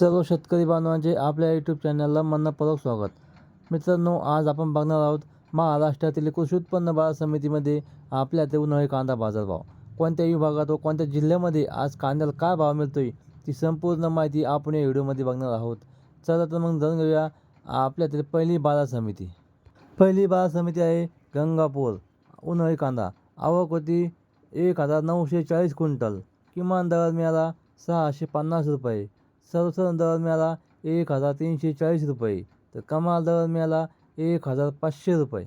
सर्व शेतकरी बांधवांचे आपल्या यूट्यूब चॅनलला मनपूर्वक स्वागत. मित्रांनो आज आपण बघणार आहोत महाराष्ट्रातील कृषी उत्पन्न बाजार समितीमध्ये आपल्या ते उन्हाळी कांदा बाजारभाव. कोणत्या विभागात व कोणत्या जिल्ह्यामध्ये आज कांद्याला काय भाव मिळतोय ती संपूर्ण माहिती आपण या व्हिडिओमध्ये बघणार आहोत. चला तर मग जाऊन घेऊया आपल्यातील पहिली बाजार समिती. पहिली बाजार समिती आहे गंगापूर उन्हाळी कांदा. आवक होती एक हजार नऊशे चाळीस क्विंटल. किमान दर मिळाला सहाशे पन्नास रुपये. सर्वसाधारण दर मिळाला एक हजार तीनशे चाळीस रुपये तर कमाल दर मिळाला एक हजार पाचशे रुपये।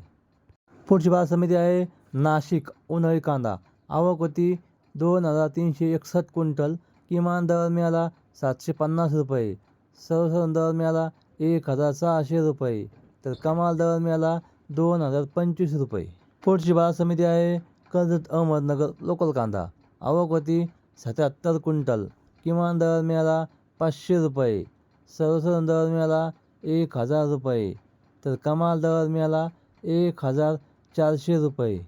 पुढची बाजार समिती आहे नाशिक उन्हाळी कांदा आवक होती दोन हजार तीनशे एकसष्ट क्विंटल किमान दर मिळाला सातशे पन्नास रुपये सर्वसाधारण दर मिळाला एक हजार सहाशे रुपये तर कमाल दर मिळाला दोन हजार पंचवीस रुपये। पुढची बाजार समिती आहे कर्जत अहमदनगर लोकल कांदा आवक होती सत्याहत्तर क्विंटल किमान दर मिळाला पाचशे रुपये. सर्वसाधारण दर मिळाला एक हजार रुपये. तर कमाल दर मिळाला एक हजार चारशे रुपये.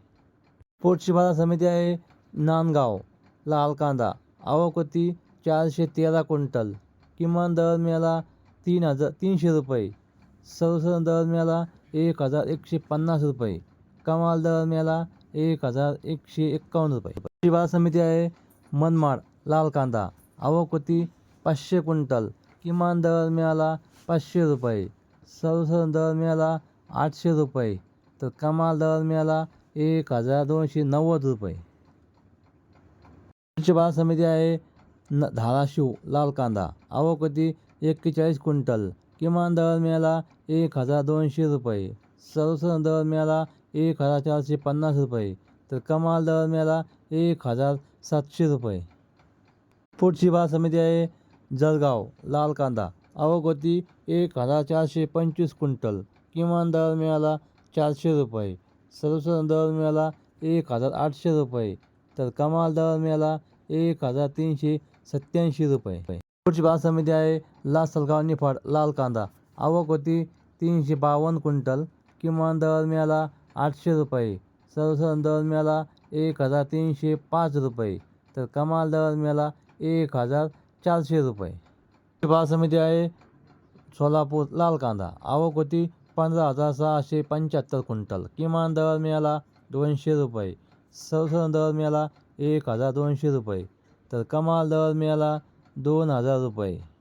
पुढची बाजार समिती आहे नांदगाव लाल कांदा आवक होती चारशे तेरा क्विंटल. किमान दर मिळाला तीन हजार तीनशे रुपये. सर्वसाधारण दर मिळाला एक हजार एकशे पन्नास रुपये. कमाल दर मिळाला एक हजार एकशे एक्कावन्न रुपये. पुढची बाजार समिती आहे मनमाड लाल कांदा आवक होती पाचशे क्विंटल. किमान दर मिळाला पाचशे रुपये. सर्वसाधारण दर मिळाला आठशे रुपये. तर कमाल दर मिळाला एक हजार दोनशे नव्वद रुपये. पुढची बाजार समिती आहे न धाराशिव लाल कांदा. अवकती एक्केचाळीस क्विंटल. किमान दर मिळाला एक हजार दोनशे रुपये. सर्वसाधारण दर मिळाला एक हजार चारशे पन्नास रुपये. तर कमाल दर मिळाला एक हजार सातशे रुपये. पुढची बाजार समिती आहे जळगाव लाल कांदा अवगती एक हजार चारशे पंचवीस क्विंटल. किमान दर मिळाला चारशे रुपये. सर्वसाधारण दर मिळाला एक हजार आठशे रुपये. तर कमाल दर मिळाला एक हजार तीनशे सत्याऐंशी रुपये. पुढची बाजार समिती आहे लासलगाव निफाड लाल कांदा आवक होती तीनशे बावन्न क्विंटल. किमान दर मिळाला आठशे रुपये. सर्वसाधारण दर मिळाला एक हजार तीनशे पाच रुपये. तर कमाल दर मिळाला एक हजार चारशे रुपये. बाजार समिती आहे सोलापूर लाल कांदा आवक होती पंधरा हजार सहाशे पंच्याहत्तर क्विंटल. किमान दर मिळाला दोनशे रुपये. सर्वसाधारण दर मिळाला एक हजार दोनशे रुपये. तर कमाल दर मिळाला दोन हजार रुपये.